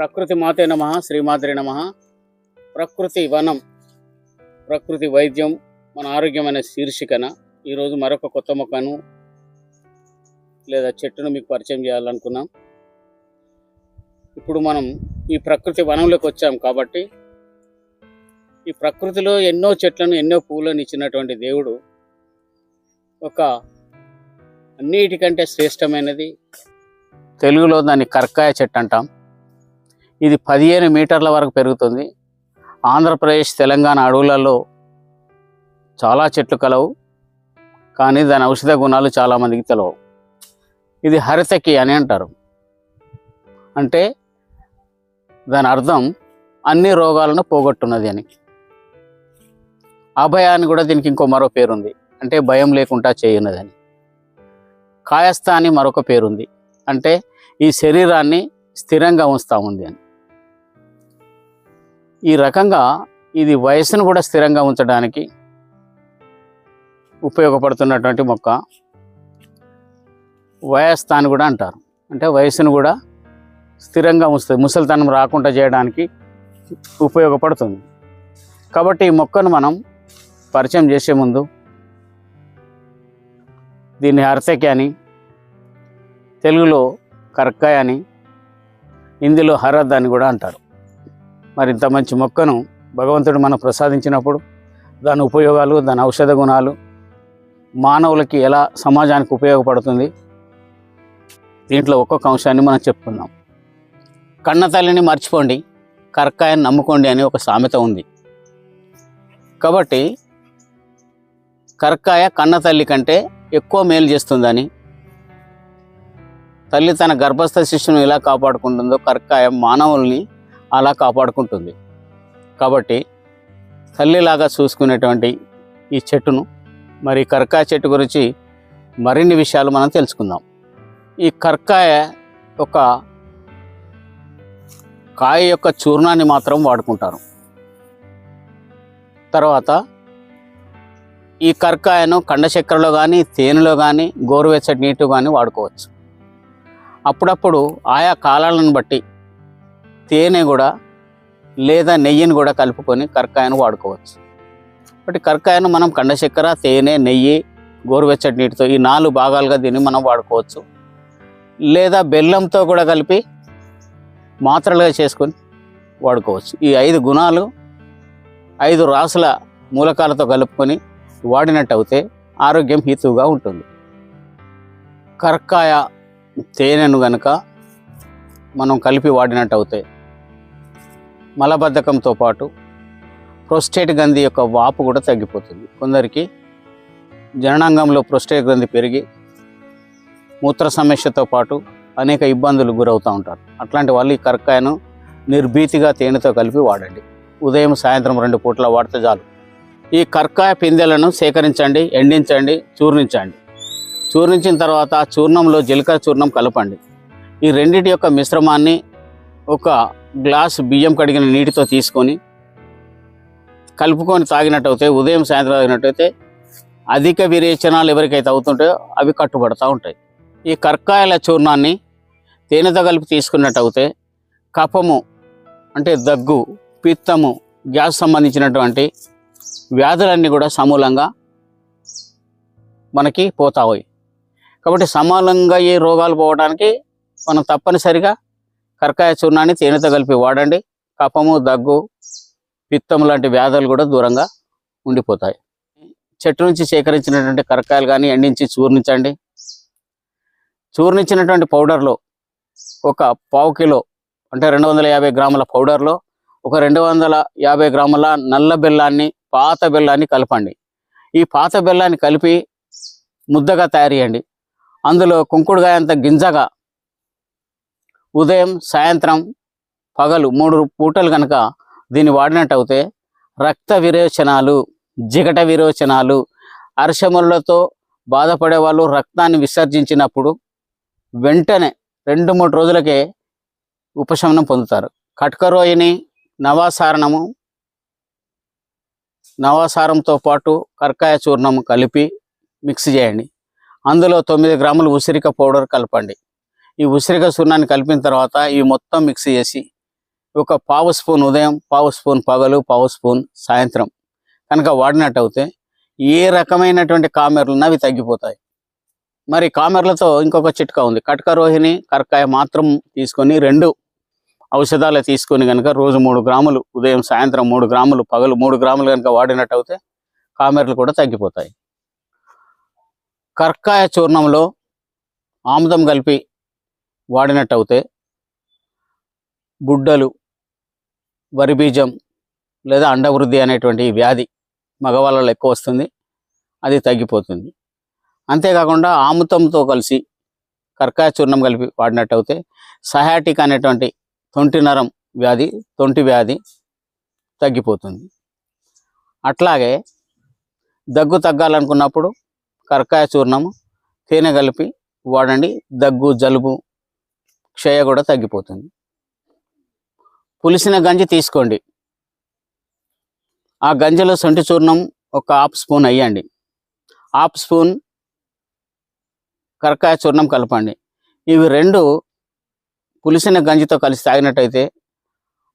ప్రకృతి మాతే నమ శ్రీమాద్రి నమ. ప్రకృతి వనం ప్రకృతి వైద్యం మన ఆరోగ్యమైన శీర్షికన. ఈరోజు మరొక కొత్త మొక్కను లేదా చెట్టును మీకు పరిచయం చేయాలనుకున్నాం. ఇప్పుడు మనం ఈ ప్రకృతి వనంలోకి వచ్చాం కాబట్టి ఈ ప్రకృతిలో ఎన్నో చెట్లను ఎన్నో పువ్వులను ఇచ్చినటువంటి దేవుడు ఒక అన్నిటికంటే శ్రేష్టమైనది. తెలుగులో దాన్ని కర్కాయ చెట్టు అంటాం. ఇది పదిహేను మీటర్ల వరకు పెరుగుతుంది. ఆంధ్రప్రదేశ్ తెలంగాణ అడవులలో చాలా చెట్లు కలవు. కానీ దాని ఔషధ గుణాలు చాలామందికి తెలవు ఇది హరితకి అని అంటారు. అంటే దాని అర్థం అన్ని రోగాలను పోగొట్టున్నది అని. అభయాన్ని కూడా దీనికి ఇంకో మరో పేరుంది. అంటే భయం లేకుండా చేయనదని కాయస్థ అని మరొక పేరుంది. అంటే ఈ శరీరాన్ని స్థిరంగా ఉంచుతా ఉంది అని. ఈ రకంగా ఇది వయసును కూడా స్థిరంగా ఉంచడానికి ఉపయోగపడుతున్నటువంటి మొక్క. వయస్థాన్ కూడా అంటారు. అంటే వయసును కూడా స్థిరంగా ఉంచుతుంది. ముసలితనం రాకుండా చేయడానికి ఉపయోగపడుతుంది. కాబట్టి ఈ మొక్కను మనం పరిచయం చేసే ముందు దీన్ని అరసెకి అని తెలుగులో కరక్కాయ అని హిందీలో హరద్ అని కూడా అంటారు. మరి ఇంత మంచి మొక్కను భగవంతుడు మనం ప్రసాదించినప్పుడు దాని ఉపయోగాలు దాని ఔషధ గుణాలు మానవులకి ఎలా సమాజానికి ఉపయోగపడుతుంది? దీంట్లో ఒక్కొక్క అంశాన్ని మనం చెప్పుకుందాం. కన్న తల్లిని మర్చిపోండి కరక్కాయని నమ్ముకోండి అని ఒక సామెత ఉంది. కాబట్టి కరక్కాయ కన్న తల్లి కంటే ఎక్కువ మేలు చేస్తుందని తల్లి తన గర్భస్థ శిష్యును ఎలా కాపాడుకుంటుందో కరక్కాయ మానవుల్ని అలా కాపాడుకుంటుంది. కాబట్టి తల్లిలాగా చూసుకునేటువంటి ఈ చెట్టును మరి కర్కాయ చెట్టు గురించి మరిన్ని విషయాలు మనం తెలుసుకుందాం. ఈ కర్కాయ ఒక కాయ యొక్క చూర్ణాన్ని మాత్రం వాడుకుంటారు. తర్వాత ఈ కర్కాయను కండచక్రలో కానీ తేనెలో కానీ గోరువెచ్చటి నీటి కానీ వాడుకోవచ్చు. అప్పుడప్పుడు ఆయా కాలాలను బట్టి తేనె కూడా లేదా నెయ్యిని కూడా కలుపుకొని కరకాయను వాడుకోవచ్చు. కాబట్టి కరకాయను మనం కండచక్కెర తేనె నెయ్యి గోరువెచ్చటి నీటితో ఈ నాలుగు భాగాలుగా దీన్ని మనం వాడుకోవచ్చు. లేదా బెల్లంతో కూడా కలిపి మాత్రలుగా చేసుకొని వాడుకోవచ్చు. ఈ ఐదు గుణాలు ఐదు రాసుల మూలకాలతో కలుపుకొని వాడినట్టు అయితే ఆరోగ్యం హీతువుగా ఉంటుంది. కరకాయ తేనెను గనుక మనం కలిపి వాడినట్టు అవుతాయి మలబద్ధకంతో పాటు ప్రోస్టేట్ గ్రంథి యొక్క వాపు కూడా తగ్గిపోతుంది. కొందరికి జననాంగంలో ప్రోస్టేట్ గ్రంథి పెరిగి మూత్ర సమస్యతో పాటు అనేక ఇబ్బందులు గురవుతూ ఉంటారు. అట్లాంటి వాళ్ళు ఈ కరక్కాయను నిర్భీతిగా తేనెతో కలిపి వాడండి. ఉదయం సాయంత్రం రెండు పూట్ల వాడితే చాలు. ఈ కర్కాయ పిందెలను సేకరించండి ఎండించండి చూర్ణించండి. చూర్ణించిన తర్వాత ఆ చూర్ణంలో జీలకర్ర చూర్ణం కలపండి. ఈ రెండింటి యొక్క మిశ్రమాన్ని ఒక గ్లాస్ బియ్యం కడిగిన నీటితో తీసుకొని కలుపుకొని తాగినట్టయితే ఉదయం సాయంత్రం తాగినట్టయితే అధిక విరేచనాలు ఎవరికైతే అవుతుంటాయో అవి కట్టుబడతా ఉంటాయి. ఈ కర్కాయల చూర్ణాన్ని తేనెతో కలిపి తీసుకున్నట్టయితే కఫము అంటే దగ్గు పిత్తము గ్యాస్ సంబంధించినటువంటి వ్యాధులన్నీ కూడా సమూలంగా మనకి పోతాయి కాబట్టి సమూలంగా ఈ రోగాలు పోవడానికి మనం తప్పనిసరిగా కరకాయ చూర్ణాన్ని తేనెతో కలిపి వాడండి. కఫము దగ్గు పిత్తం లాంటి వ్యాధులు కూడా దూరంగా ఉండిపోతాయి. చెట్టు నుంచి సేకరించినటువంటి కరకాయలు కానీ ఎండించి చూర్ణించండి. చూర్ణించినటువంటి పౌడర్లో ఒక పావు కిలో అంటే రెండు వందల యాభై గ్రాముల పౌడర్లో ఒక రెండు వందల యాభై గ్రాముల నల్ల బెల్లాన్ని పాత బెల్లాన్ని కలపండి. ఈ పాత బెల్లాన్ని కలిపి ముద్దగా తయారు చేయండి. అందులో కుంకుడుగాయంత గింజగా ఉదయం సాయంత్రం పగలు మూడు పూటలు కనుక దీన్ని వాడినట్టయితే రక్త విరోచనాలు జిగట విరోచనాలు అరిశములతో బాధపడే వాళ్ళు రక్తాన్ని విసర్జించినప్పుడు వెంటనే రెండు మూడు రోజులకే ఉపశమనం పొందుతారు. కట్కరోయిని నవాసారణము నవాసారంతో పాటు కర్కాయ చూర్ణము కలిపి మిక్స్ చేయండి. అందులో తొమ్మిది గ్రాములు ఉసిరిక పౌడర్ కలపండి. ఈ ఉసిరిక సున్నాన్ని కలిపిన తర్వాత ఇవి మొత్తం మిక్స్ చేసి ఒక పావు స్పూన్ ఉదయం పావు స్పూన్ పగలు పావు స్పూన్ సాయంత్రం కనుక వాడినట్టు అయితే ఏ రకమైనటువంటి కామెర్లు అవి తగ్గిపోతాయి. మరి కామెర్లతో ఇంకొక చిట్కా ఉంది. కట్క రోహిణి కరకాయ మాత్రం తీసుకొని రెండు ఔషధాలు తీసుకొని కనుక రోజు మూడు గ్రాములు ఉదయం సాయంత్రం మూడు గ్రాములు పగలు మూడు గ్రాములు కనుక వాడినట్టు అయితే కామెర్లు కూడా తగ్గిపోతాయి. కర్కాయ చూర్ణంలో ఆముదం కలిపి వాడినట్టు అయితే బుడ్డలు వరి బీజం లేదా అండవృద్ధి అనేటువంటి వ్యాధి మగవాళ్ళలో ఎక్కువ వస్తుంది. అది తగ్గిపోతుంది. అంతేకాకుండా ఆముతంతో కలిసి కర్కాయ చూర్ణం కలిపి వాడినట్టు అయితే సహాటిక్ అనేటువంటి తొంటి నరం వ్యాధి తొంటి వ్యాధి తగ్గిపోతుంది. అట్లాగే దగ్గు తగ్గాలనుకున్నప్పుడు కర్కాయ చూర్ణము తేనె కలిపి వాడండి. దగ్గు జలుబు క్షయ కూడా తగ్గిపోతుంది. పులిసిన గంజి తీసుకోండి. ఆ గంజిలో సొంటి చూర్ణం ఒక హాఫ్ స్పూన్ అయ్యండి. హాఫ్ స్పూన్ కరకాయ చూర్ణం కలపండి. ఇవి రెండు పులిసిన గంజితో కలిసి తాగినట్టయితే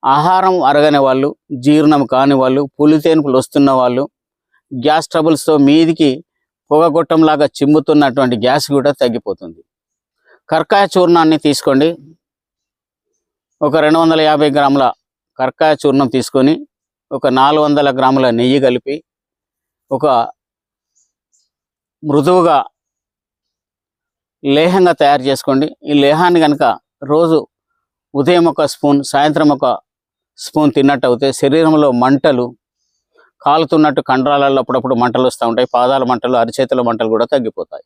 ఆహారం అరగని వాళ్ళు జీర్ణం కాని వాళ్ళు పులితేనుపులు వస్తున్న వాళ్ళు గ్యాస్ ట్రబుల్స్తో మీదికి పొగగొట్టంలాగా చిమ్ముతున్నటువంటి గ్యాస్ కూడా తగ్గిపోతుంది. కర్కాయ చూర్ణాన్ని తీసుకోండి. ఒక రెండు వందల యాభై గ్రాముల కర్కాయ చూర్ణం తీసుకొని ఒక నాలుగు వందల గ్రాముల నెయ్యి కలిపి ఒక మృదువుగా లేహంగా తయారు చేసుకోండి. ఈ లేహాన్ని కనుక రోజు ఉదయం ఒక స్పూన్ సాయంత్రం ఒక స్పూన్ తిన్నట్టు అయితే శరీరంలో మంటలు కాలుతున్నట్టు కండరాలలో అప్పుడప్పుడు మంటలు వస్తూ ఉంటాయి. పాదాల మంటలు అరిచేతుల మంటలు కూడా తగ్గిపోతాయి.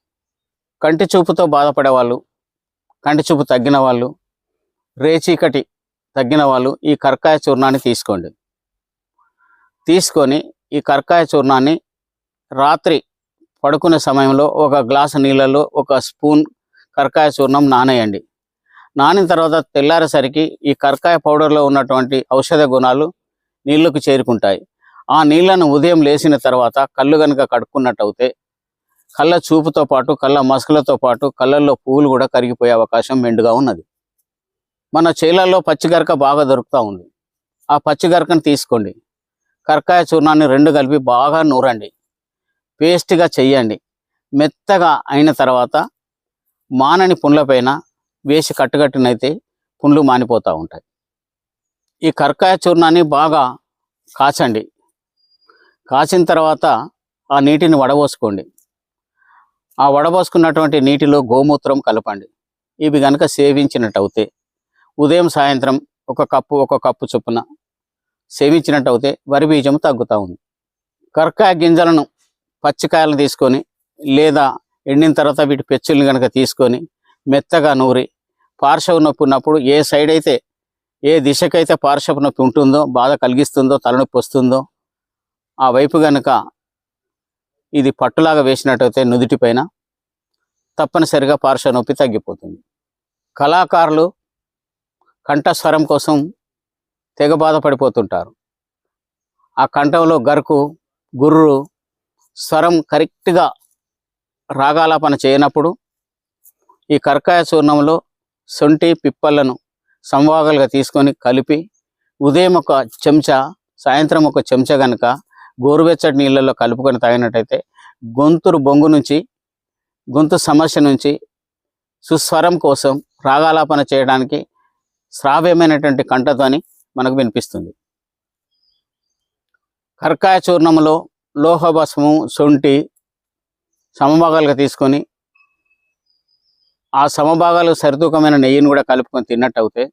కంటి చూపుతో బాధపడే వాళ్ళు కంటి చూపు తగ్గిన వాళ్ళు రేచీకటి తగ్గిన వాళ్ళు ఈ కర్కాయ చూర్ణాన్ని తీసుకోండి. తీసుకొని ఈ కర్కాయ చూర్ణాన్ని రాత్రి పడుకునే సమయంలో ఒక గ్లాసు నీళ్ళలో ఒక స్పూన్ కర్కాయ చూర్ణం నానేయండి. నానిన తర్వాత తెల్లారేసరికి ఈ కర్కాయ పౌడర్లో ఉన్నటువంటి ఔషధ గుణాలు నీళ్ళకు చేరుకుంటాయి. ఆ నీళ్ళను ఉదయం లేచిన తర్వాత కళ్ళు కనుక కడుక్కున్నట్టు అయితే కళ్ళ చూపుతో పాటు కళ్ళ మసకలతో పాటు కళ్ళల్లో పువ్వులు కూడా కరిగిపోయే అవకాశం మెండుగా ఉన్నది. మన చేలల్లో పచ్చిగరక బాగా దొరుకుతూ ఉంది. ఆ పచ్చిగరకను తీసుకోండి. కరకాయ చూర్ణాన్ని రెండు కలిపి బాగా నూరండి. పేస్ట్గా చెయ్యండి మెత్తగా అయిన తర్వాత మానని పుండ్లపైన వేసి కట్టుకట్టినైతే పుండ్లు మానిపోతూ ఉంటాయి. ఈ కరకాయ చూర్ణాన్ని బాగా కాచండి. కాచిన తర్వాత ఆ నీటిని వడబోసుకోండి. ఆ వడబోసుకున్నటువంటి నీటిలో గోమూత్రం కలపండి. ఇవి కనుక సేవించినట్టు ఉదయం సాయంత్రం ఒక కప్పు ఒక కప్పు చొప్పున సేవించినట్టు వరి బీజం తగ్గుతూ ఉంది. కరకాయ గింజలను పచ్చికాయలను తీసుకొని లేదా ఎండిన తర్వాత వీటి పెచ్చుల్ని కనుక తీసుకొని మెత్తగా నూరి పార్శ్వ నొప్పి ఉన్నప్పుడు ఏ సైడ్ అయితే ఏ దిశకైతే పార్శ్వ నొప్పి ఉంటుందో బాధ కలిగిస్తుందో తలనొప్పి వస్తుందో ఆ వైపు గనుక ఇది పట్టులాగా వేసినట్టయితే నుదుటి పైన తప్పనిసరిగా పార్శ్వ నొప్పి తగ్గిపోతుంది. కళాకారులు కంఠస్వరం కోసం తెగ బాధపడిపోతుంటారు. ఆ కంఠంలో గరుకు గుర్రు స్వరం కరెక్ట్గా రాగాలాపన చేయనప్పుడు ఈ కర్కాయ చూర్ణంలో సొంటి పిప్పలను సంవాగాలుగా తీసుకొని కలిపి ఉదయం ఒక చెంచా సాయంత్రం ఒక చెంచా కనుక గోరువెచ్చటి నీళ్ళల్లో కలుపుకొని తాగినట్టయితే గొంతురు బొంగు నుంచి గొంతు సమస్య నుంచి సుస్వరం కోసం రాగాలాపన చేయడానికి శ్రావ్యమైనటువంటి కంఠధ్వని మనకు వినిపిస్తుంది. కర్కాయ చూర్ణములో లోహభస్మము శొంఠి సమభాగాలుగా తీసుకొని ఆ సమభాగాలు సరితూకమైన నెయ్యిని కూడా కలుపుకొని తిన్నట్టు అవుతే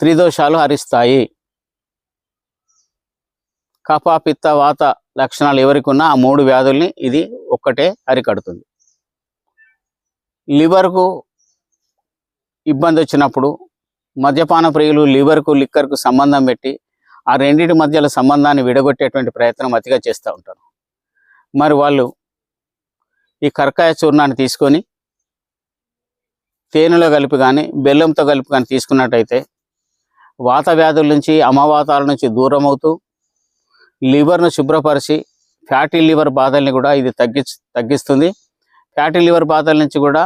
త్రిదోషాలు హరిస్తాయి. కఫ పిత్త వాత లక్షణాలు ఎవరికి ఉన్నా ఆ మూడు వ్యాధుల్ని ఇది ఒక్కటే అరికడుతుంది. లివర్కు ఇబ్బంది వచ్చినప్పుడు మద్యపాన ప్రియులు లివర్కు లిక్కర్కు సంబంధం పెట్టి ఆ రెండింటి మధ్యలో సంబంధాన్ని విడగొట్టేటువంటి ప్రయత్నం అతిగా చేస్తూ ఉంటారు. మరి వాళ్ళు ఈ కరకాయ చూర్ణాన్ని తీసుకొని తేనెలో కలిపి కానీ బెల్లంతో కలిపి కానీ తీసుకున్నట్టయితే వాత వ్యాధుల నుంచి అమవాతాల నుంచి దూరం అవుతూ లివర్ను శుభ్రపరిచి ఫ్యాటీ లివర్ బాధల్ని కూడా ఇది తగ్గి తగ్గిస్తుంది. ఫ్యాటీ లివర్ బాధల నుంచి కూడా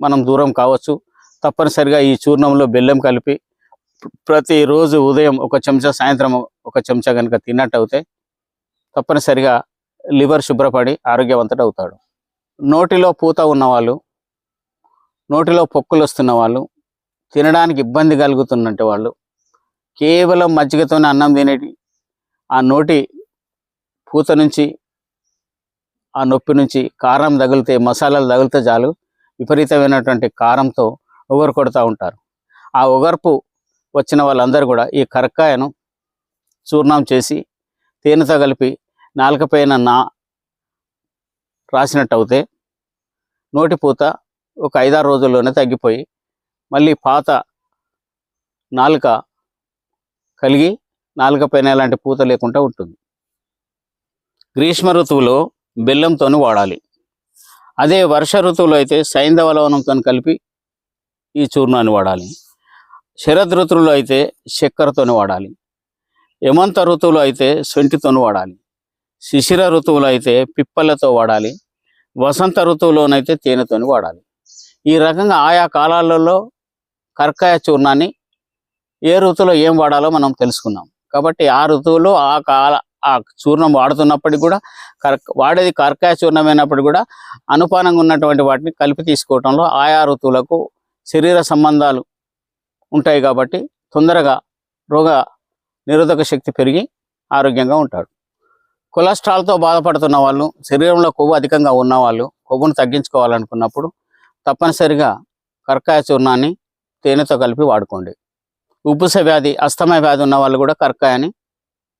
మనం దూరం కావచ్చు. తప్పనిసరిగా ఈ చూర్ణంలో బెల్లం కలిపి ప్రతిరోజు ఉదయం ఒక చెంచా సాయంత్రం ఒక చెంచా కనుక తిన్నట్టు అవుతే తప్పనిసరిగా లివర్ శుభ్రపడి ఆరోగ్యవంతుడు అవుతాడు. నోటిలో పూత ఉన్నవాళ్ళు నోటిలో పొక్కులు వస్తున్న వాళ్ళు తినడానికి ఇబ్బంది కలుగుతున్నట్టు వాళ్ళు కేవలం మజ్జిగతోనే అన్నం తినేటి ఆ నోటి పూత నుంచి ఆ నొప్పి నుంచి కారం తగిలితే మసాలాలు తగిలితే చాలు. విపరీతమైనటువంటి కారంతో ఒగరు కొడుతూ ఉంటారు. ఆ ఒగర్పు వచ్చిన వాళ్ళందరూ కూడా ఈ కరక్కాయను చూర్ణం చేసి తేనెతో కలిపి నాలుకపైన నా రాసినట్టు అవుతే నోటి పూత ఒక ఐదారు రోజుల్లోనే తగ్గిపోయి మళ్ళీ పాత నాలుక కలిగి నాలుక పైన ఎలాంటి పూత లేకుండా ఉంటుంది. గ్రీష్మ ఋతువులో బెల్లంతో వాడాలి. అదే వర్ష ఋతువులో అయితే సైంధవ లవణంతో కలిపి ఈ చూర్ణాన్ని వాడాలి. శరద్ ఋతువులో అయితే చక్కెరతో వాడాలి. హేమంత ఋతువులో అయితే సొంటితో వాడాలి. శిశిర ఋతువులో అయితే పిప్పలతో వాడాలి. వసంత ఋతువులోనైతే తేనెతోని వాడాలి. ఈ రకంగా ఆయా కాలాలలో కర్కాయ చూర్ణాన్ని ఏ ఋతువులో ఏం వాడాలో మనం తెలుసుకున్నాం కాబట్టి ఆ ఋతువులో ఆ కాల ఆ చూర్ణం వాడుతున్నప్పటికి కూడా కర్క వాడేది కర్కాయ చూర్ణమైనప్పటికీ కూడా అనుపానంగా ఉన్నటువంటి వాటిని కలిపి తీసుకోవటంలో ఆయా ఋతువులకు శరీర సంబంధాలు ఉంటాయి కాబట్టి తొందరగా రోగ నిరోధక శక్తి పెరిగి ఆరోగ్యంగా ఉంటాడు. కొలెస్ట్రాల్తో బాధపడుతున్న వాళ్ళు శరీరంలో కొవ్వు అధికంగా ఉన్న వాళ్ళు కొవ్వును తగ్గించుకోవాలనుకున్నప్పుడు తప్పనిసరిగా కర్కాయ చూర్ణాన్ని తేనెతో కలిపి వాడుకోండి. ఉబ్బుస వ్యాధి అస్తమయ వ్యాధి ఉన్న వాళ్ళు కూడా కర్కాయని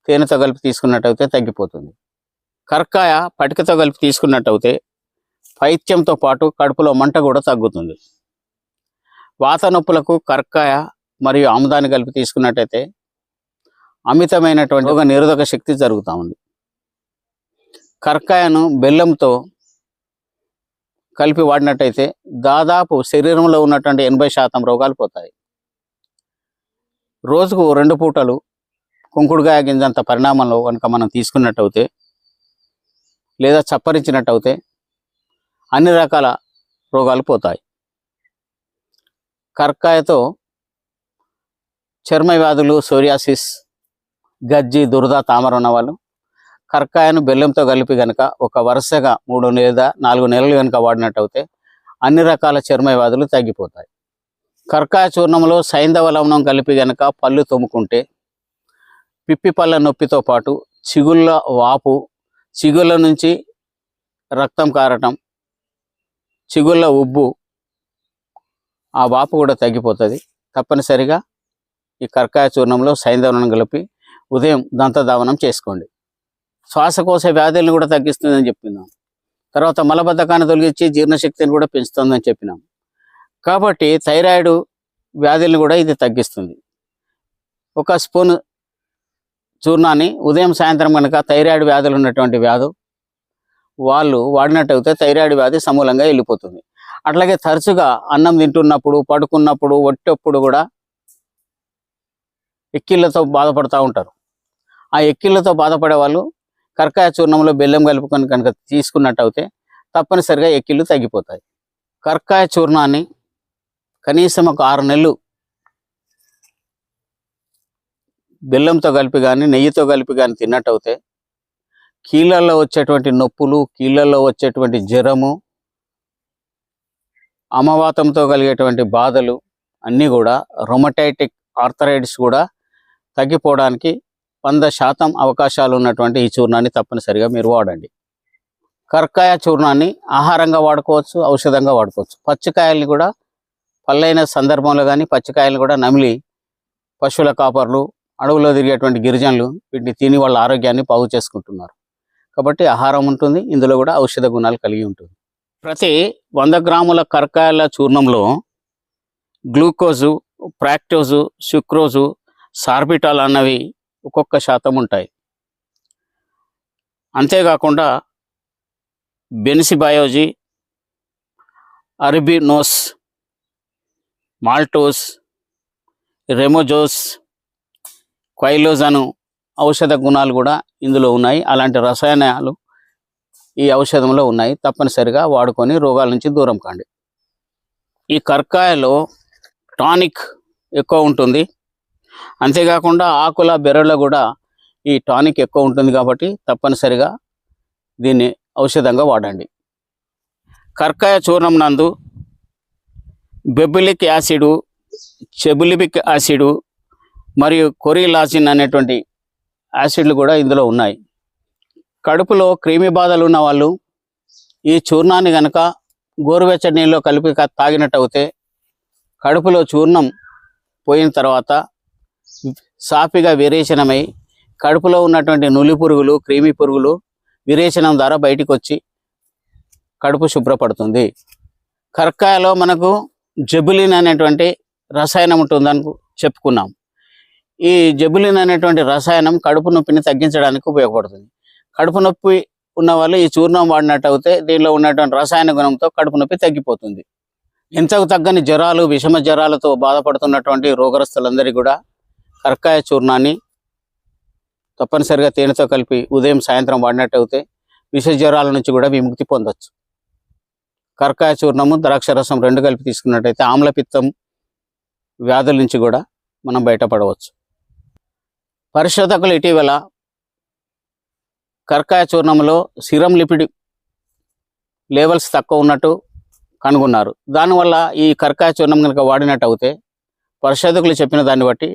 తేనెతో కలిపి తీసుకున్నట్టయితే తగ్గిపోతుంది. కర్కాయ పటికతో కలిపి తీసుకున్నట్టయితే పైత్యంతో పాటు కడుపులో మంట కూడా తగ్గుతుంది. వాత నొప్పులకు కర్కాయ మరియు ఆముదాన్ని కలిపి తీసుకున్నట్టయితే అమితమైనటువంటి ఒక నిరోధక శక్తి జరుగుతూ ఉంది. కర్కాయను బెల్లంతో కలిపి వాడినట్టయితే దాదాపు శరీరంలో ఉన్నటువంటి ఎనభై శాతం రోగాలు పోతాయి. రోజుకు రెండు పూటలు కుంకుడుగాయ గింజంత పరిణామంలో కనుక మనం తీసుకున్నట్టయితే లేదా చప్పరించినట్టయితే అన్ని రకాల రోగాలు పోతాయి. కర్కాయతో చర్మ వ్యాధులు సోరియాసిస్ గజ్జి దురద తామర ఉన్న వాళ్ళు కర్కాయను బెల్లంతో కలిపి గనక ఒక వరుసగా మూడు లేదా నాలుగు నెలలు కనుక వాడినట్టయితే అన్ని రకాల చర్మ వ్యాధులు తగ్గిపోతాయి. కర్కాయ చూర్ణంలో సైంధవ లవణం కలిపి గనక పళ్ళు తోముకుంటే పిప్పి పళ్ళ నొప్పితో పాటు చిగుళ్ళ వాపు చిగుళ్ళ నుంచి రక్తం కారటం చిగుళ్ళ ఉబ్బు ఆ వాపు కూడా తగ్గిపోతుంది. తప్పనిసరిగా ఈ కర్కాయ చూర్ణంలో సైంధవనం కలిపి ఉదయం దంతధావనం చేసుకోండి. శ్వాసకోశ వ్యాధులను కూడా తగ్గిస్తుందని చెప్పినాం. తర్వాత మలబద్ధకాన్ని తొలగించి జీర్ణశక్తిని కూడా పెంచుతుందని చెప్పినాం. కాబట్టి థైరాయిడ్ వ్యాధులను కూడా ఇది తగ్గిస్తుంది. ఒక స్పూన్ చూర్ణాన్ని ఉదయం సాయంత్రం కనుక థైరాయిడ్ వ్యాధులు ఉన్నటువంటి వ్యాధు వాళ్ళు వాడినట్టయితే థైరాయిడ్ వ్యాధి సమూలంగా వెళ్ళిపోతుంది. అట్లాగే తరచుగా అన్నం తింటున్నప్పుడు పడుకున్నప్పుడు ఒట్టప్పుడు కూడా ఎక్కిళ్ళతో బాధపడుతూ ఉంటారు. ఆ ఎక్కిళ్ళతో బాధపడే వాళ్ళు కర్కాయ చూర్ణంలో బెల్లం కలుపుకొని కనుక తీసుకున్నట్టయితే తప్పనిసరిగా ఎక్కిళ్ళు తగ్గిపోతాయి. కర్కాయ చూర్ణాన్ని కనీసం ఒక ఆరు నెలలు బెల్లంతో కలిపి కానీ నెయ్యితో కలిపి కానీ తిన్నట్టయితే కీళ్ళల్లో వచ్చేటువంటి నొప్పులు కీళ్ళల్లో వచ్చేటువంటి జ్వరము అమవాతంతో కలిగేటువంటి బాధలు అన్నీ కూడా రొమటైటిక్ ఆర్థరైటిస్ కూడా తగ్గిపోవడానికి వంద శాతం అవకాశాలు ఉన్నటువంటి ఈ చూర్ణాన్ని తప్పనిసరిగా మీరు వాడండి. కర్కాయ చూర్ణాన్ని ఆహారంగా వాడుకోవచ్చు ఔషధంగా వాడుకోవచ్చు. పచ్చికాయల్ని కూడా పళ్ళైన సందర్భంలో కానీ పచ్చికాయలు కూడా నమిలి పశువుల కాపర్లు అడవుల్లో తిరిగేటువంటి గిరిజనులు వీటిని తిని వాళ్ళ ఆరోగ్యాన్ని బాగు చేసుకుంటున్నారు. కాబట్టి ఆహారం ఉంటుంది ఇందులో కూడా ఔషధ గుణాలు కలిగి ఉంటుంది. ప్రతి వంద గ్రాముల కరకాయల చూర్ణంలో గ్లూకోజు ప్రాక్టోజు సుక్రోజు సార్బిటాల్ అన్నవి ఒక్కొక్క శాతం ఉంటాయి. అంతేకాకుండా బెనిసిబయోజీ అరబినోస్ మాల్టోస్ రెమోజోస్ క్వైలోజ్ అను ఔషధ గుణాలు కూడా ఇందులో ఉన్నాయి. అలాంటి రసాయనాలు ఈ ఔషధంలో ఉన్నాయి. తప్పనిసరిగా వాడుకొని రోగాల నుంచి దూరం కాండి. ఈ కర్కాయలో టానిక్ ఎక్కువ ఉంటుంది. అంతేకాకుండా ఆకుల బెర్రలో కూడా ఈ టానిక్ ఎక్కువ ఉంటుంది కాబట్టి తప్పనిసరిగా దీన్ని ఔషధంగా వాడండి. కర్కాయ చూర్ణం నందు బెబులిక్ యాసిడ్ చెబులిబిక్ యాసిడ్ మరియు కొరిలాసిన్ అనేటువంటి యాసిడ్లు కూడా ఇందులో ఉన్నాయి. కడుపులో క్రిమి బాధలు ఉన్న వాళ్ళు ఈ చూర్ణాన్ని గనక గోరువెచ్చటి నీళ్ళలో కలిపి తాగినట్టయితే తాగినట్టు కడుపులో చూర్ణం పోయిన తర్వాత సాఫీగా విరేచనమై కడుపులో ఉన్నటువంటి నులి పురుగులు క్రిమి పురుగులు విరేచనం ద్వారా బయటికి వచ్చి కడుపు శుభ్రపడుతుంది. కరక్కాయలో మనకు జబులిన్ అనేటువంటి రసాయనం ఉంటుందని చెప్పుకున్నాం. ఈ జబులిన్ అనేటువంటి రసాయనం కడుపు నొప్పిని తగ్గించడానికి ఉపయోగపడుతుంది. కడుపు నొప్పి ఉన్న వాళ్ళు ఈ చూర్ణం వాడినట్టు అయితే దీనిలో ఉన్నటువంటి రసాయన గుణంతో కడుపు నొప్పి తగ్గిపోతుంది. ఎంతకు తగ్గని జ్వరాలు విషమ జ్వరాలతో బాధపడుతున్నటువంటి రోగరస్తులందరికీ కూడా కర్కాయ చూర్ణాన్ని తప్పనిసరిగా తేనెతో కలిపి ఉదయం సాయంత్రం వాడినట్టు అయితే విష జ్వరాల నుంచి కూడా విముక్తి పొందొచ్చు. కర్కాయ చూర్ణము ద్రాక్షరసం రెండు కలిపి తీసుకున్నట్టయితే ఆమ్లపిత్తం వ్యాధుల నుంచి కూడా మనం బయటపడవచ్చు. పరిశోధకులు ఇటీవల కర్కాయ చూర్ణంలో సిరం లిపిడ్ లెవెల్స్ తక్కువ ఉన్నట్టు కనుగొన్నారు. దానివల్ల ఈ కర్కాయ చూర్ణం కనుక వాడినట్టు అవుతే పరిశోధకులు చెప్పిన దాన్ని బట్టి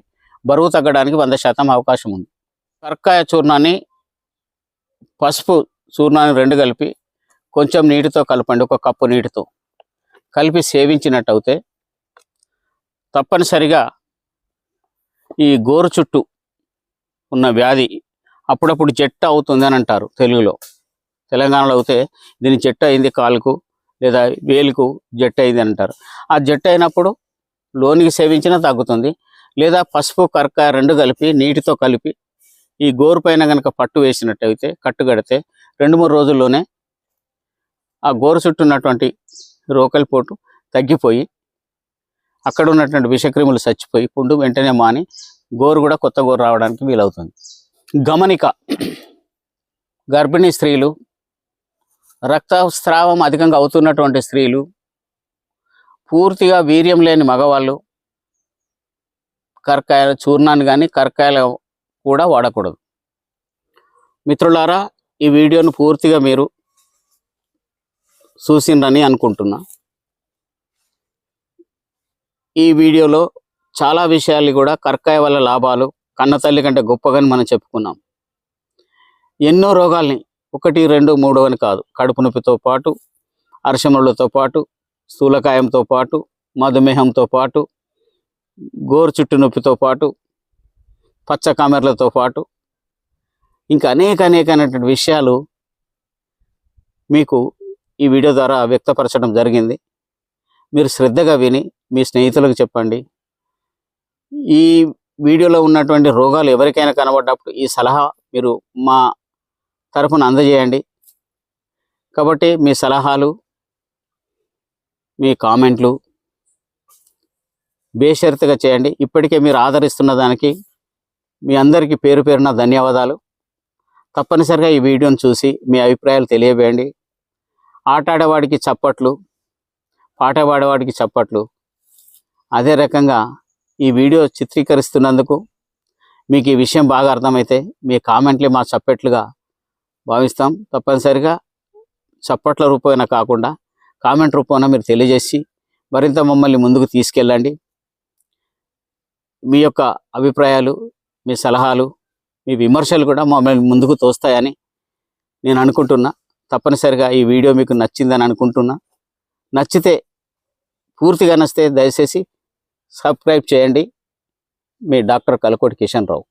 బరువు తగ్గడానికి వంద శాతం అవకాశం ఉంది. కర్కాయ చూర్ణాన్ని పసుపు చూర్ణాన్ని రెండు కలిపి కొంచెం నీటితో కలపండి ఒక కప్పు నీటితో. కలిపి సేవించినట్టు అవుతే తప్పనిసరిగా ఈ గోరు చుట్టూ ఉన్న వ్యాధి అప్పుడప్పుడు జట్ట అవుతుంది అని అంటారు తెలుగులో. తెలంగాణలో అయితే దీని జట్టు అయింది కాలుకు లేదా వేలుకు జట్టు అయింది అంటారు. ఆ జట్టు అయినప్పుడు లోనికి సేవించినా తగ్గుతుంది లేదా పసుపు కరక రెండు కలిపి నీటితో కలిపి ఈ గోరు పైన కనుక పట్టు వేసినట్టయితే కట్టు కడితే రెండు మూడు రోజుల్లోనే ఆ గోరు చుట్టూ ఉన్నటువంటి రోకలిపోటు తగ్గిపోయి అక్కడ ఉన్నటువంటి విషక్రిములు చచ్చిపోయి పుండు వెంటనే మాని గోరు కూడా కొత్త గోరు రావడానికి వీలవుతుంది. గమనిక గర్భిణీ స్త్రీలు రక్తస్రావం అధికంగా అవుతున్నటువంటి స్త్రీలు పూర్తిగా వీర్యం లేని మగవాళ్ళు కరకాయల చూర్ణాన్ని కానీ కరకాయలు కూడా వాడకూడదు. మిత్రులారా ఈ వీడియోను పూర్తిగా మీరు చూసిండ్రని అనుకుంటున్నా. ఈ వీడియోలో చాలా విషయాలు కూడా కరకాయ వల్ల లాభాలు కన్న తల్లి కంటే గొప్పగాని మనం చెప్పుకున్నాం. ఎన్నో రోగాల్ని ఒకటి రెండు మూడు అని కాదు కడుపు నొప్పితో పాటు అరశములతో పాటు స్థూలకాయంతో పాటు మధుమేహంతో పాటు గోరు చుట్టు నొప్పితో పాటు పచ్చ కామెర్లతో పాటు ఇంకా అనేక అనేకమైనటువంటి విషయాలు మీకు ఈ వీడియో ద్వారా వ్యక్తపరచడం జరిగింది. మీరు శ్రద్ధగా విని మీ స్నేహితులకు చెప్పండి. ఈ వీడియోలో ఉన్నటువంటి రోగాలు ఎవరికైనా కనబడ్డప్పుడు ఈ సలహా మీరు మా తరఫున అందజేయండి. కాబట్టి మీ సలహాలు మీ కామెంట్లు బేషరతుగా చేయండి. ఇప్పటికే మీరు ఆదరిస్తున్న దానికి మీ అందరికీ పేరు పేరున ధన్యవాదాలు. తప్పనిసరిగా ఈ వీడియోను చూసి మీ అభిప్రాయాలు తెలియబేయండి ఆట ఆడేవాడికి చప్పట్లు పాట పాడేవాడికి చప్పట్లు. అదే రకంగా ఈ వీడియో చిత్రీకరిస్తున్నందుకు మీకు ఈ విషయం బాగా అర్థమైతే మీ కామెంట్లే మా చప్పట్లుగా భావిస్తాం. తప్పనిసరిగా చప్పట్ల రూపమైన కాకుండా కామెంట్ రూపంలో మీరు తెలియజేసి మరింత మమ్మల్ని ముందుకు తీసుకెళ్ళండి. మీ యొక్క అభిప్రాయాలు మీ సలహాలు మీ విమర్శలు కూడా మమ్మల్ని ముందుకు తోస్తాయని నేను అనుకుంటున్నా. తప్పనిసరిగా ఈ వీడియో మీకు నచ్చిందని అనుకుంటున్నా. నచ్చితే పూర్తిగా నచ్చితే దయచేసి సబ్స్క్రైబ్ చేయండి. మీ డాక్టర్ కలకోటి కిషన్ రావు.